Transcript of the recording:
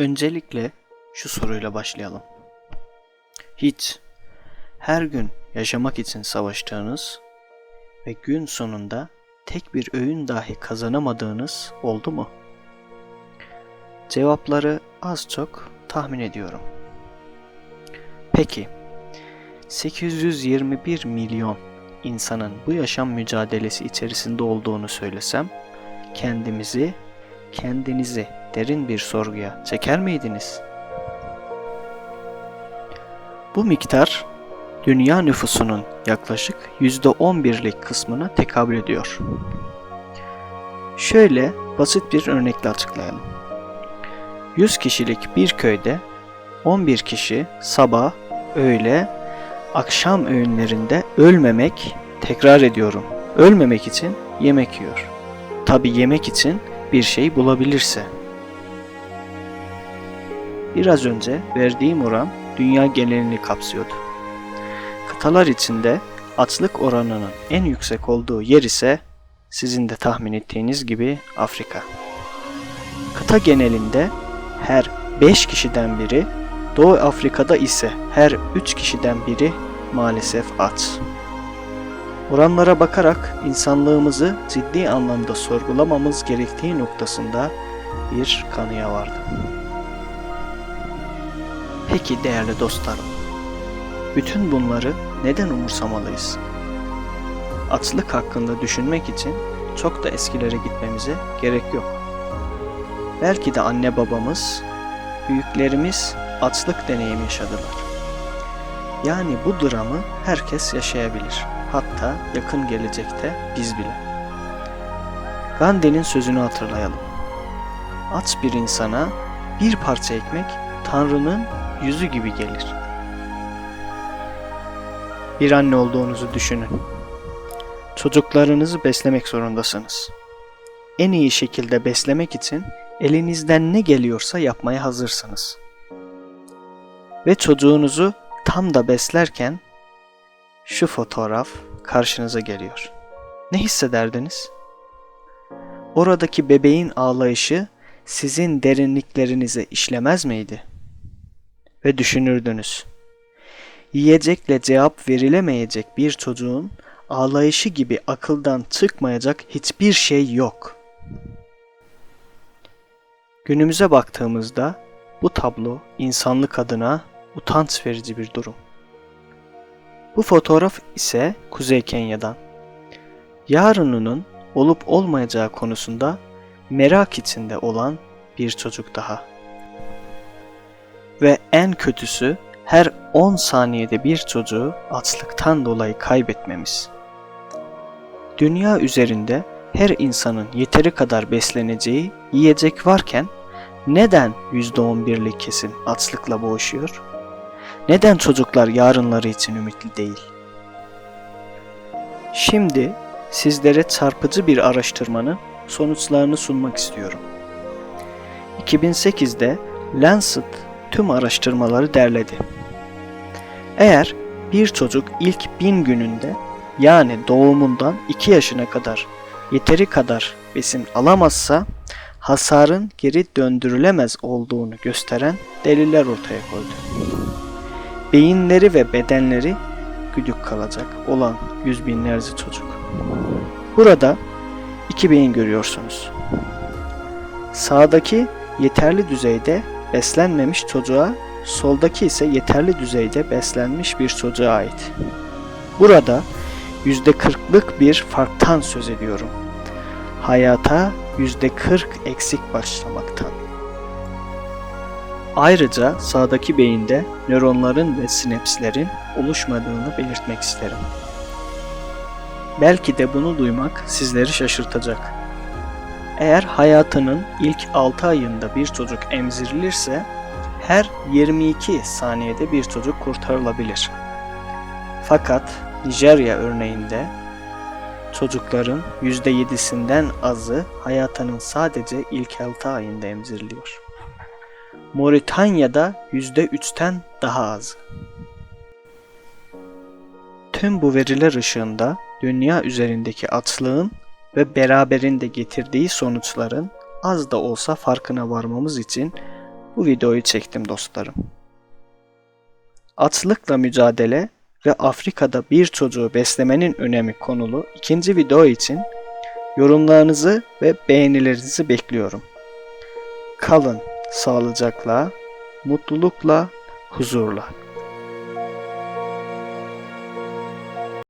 Öncelikle şu soruyla başlayalım. Hiç her gün yaşamak için savaştığınız ve gün sonunda tek bir öğün dahi kazanamadığınız oldu mu? Cevapları az çok tahmin ediyorum. Peki 821 milyon insanın bu yaşam mücadelesi içerisinde olduğunu söylesem kendimizi, kendinizi derin bir sorguya çeker miydiniz? Bu miktar dünya nüfusunun yaklaşık %11'lik kısmına tekabül ediyor. Şöyle basit bir örnekle açıklayalım. 100 kişilik bir köyde 11 kişi sabah, öğle, akşam öğünlerinde ölmemek, tekrar ediyorum, ölmemek için yemek yiyor. Tabi yemek için bir şey bulabilirse. Biraz önce verdiğim oran dünya genelini kapsıyordu. Kıtalar içinde açlık oranının en yüksek olduğu yer ise sizin de tahmin ettiğiniz gibi Afrika. Kıta genelinde her 5 kişiden biri, Doğu Afrika'da ise her 3 kişiden biri maalesef aç. Oranlara bakarak insanlığımızı ciddi anlamda sorgulamamız gerektiği noktasında bir kanıya vardım. Peki değerli dostlarım, bütün bunları neden umursamalıyız? Açlık hakkında düşünmek için çok da eskilere gitmemize gerek yok. Belki de anne babamız, büyüklerimiz açlık deneyimi yaşadılar. Yani bu dramı herkes yaşayabilir. Hatta yakın gelecekte biz bile. Gandhi'nin sözünü hatırlayalım. Aç bir insana bir parça ekmek Tanrı'nın yüzü gibi gelir. Bir anne olduğunuzu düşünün. Çocuklarınızı beslemek zorundasınız. En iyi şekilde beslemek için elinizden ne geliyorsa yapmaya hazırsınız. Ve çocuğunuzu tam da beslerken şu fotoğraf karşınıza geliyor. Ne hissederdiniz? Oradaki bebeğin ağlayışı sizin derinliklerinize işlemez miydi? Ve düşünürdünüz. Yiyecekle cevap verilemeyecek bir çocuğun ağlayışı gibi akıldan çıkmayacak hiçbir şey yok. Günümüze baktığımızda bu tablo insanlık adına utanç verici bir durum. Bu fotoğraf ise Kuzey Kenya'dan. Yarınının olup olmayacağı konusunda merak içinde olan bir çocuk daha. Ve en kötüsü her 10 saniyede bir çocuğu açlıktan dolayı kaybetmemiz. Dünya üzerinde her insanın yeteri kadar besleneceği yiyecek varken neden %11'lik kesim açlıkla boğuşuyor? Neden çocuklar yarınları için ümitli değil? Şimdi sizlere çarpıcı bir araştırmanın sonuçlarını sunmak istiyorum. 2008'de Lancet tüm araştırmaları derledi. Eğer bir çocuk ilk bin gününde yani doğumundan 2 yaşına kadar yeteri kadar besin alamazsa hasarın geri döndürülemez olduğunu gösteren deliller ortaya koydu. Beyinleri ve bedenleri güdük kalacak olan yüz binlerce çocuk. Burada iki beyin görüyorsunuz. Sağdaki yeterli düzeyde beslenmemiş çocuğa, soldaki ise yeterli düzeyde beslenmiş bir çocuğa ait. Burada %40'lık bir farktan söz ediyorum. Hayata %40 eksik başlamaktan. Ayrıca sağdaki beyinde nöronların ve sinapslerin oluşmadığını belirtmek isterim. Belki de bunu duymak sizleri şaşırtacak. Eğer hayatının ilk 6 ayında bir çocuk emzirilirse her 22 saniyede bir çocuk kurtarılabilir. Fakat Nijerya örneğinde çocukların %7'sinden azı hayatının sadece ilk 6 ayında emziriliyor. Moritanya'da %3'ten daha az. Tüm bu veriler ışığında dünya üzerindeki açlığın ve beraberinde getirdiği sonuçların az da olsa farkına varmamız için bu videoyu çektim dostlarım. Açlıkla mücadele ve Afrika'da bir çocuğu beslemenin önemi konulu ikinci video için yorumlarınızı ve beğenilerinizi bekliyorum. Kalın sağlıcakla, mutlulukla, huzurla.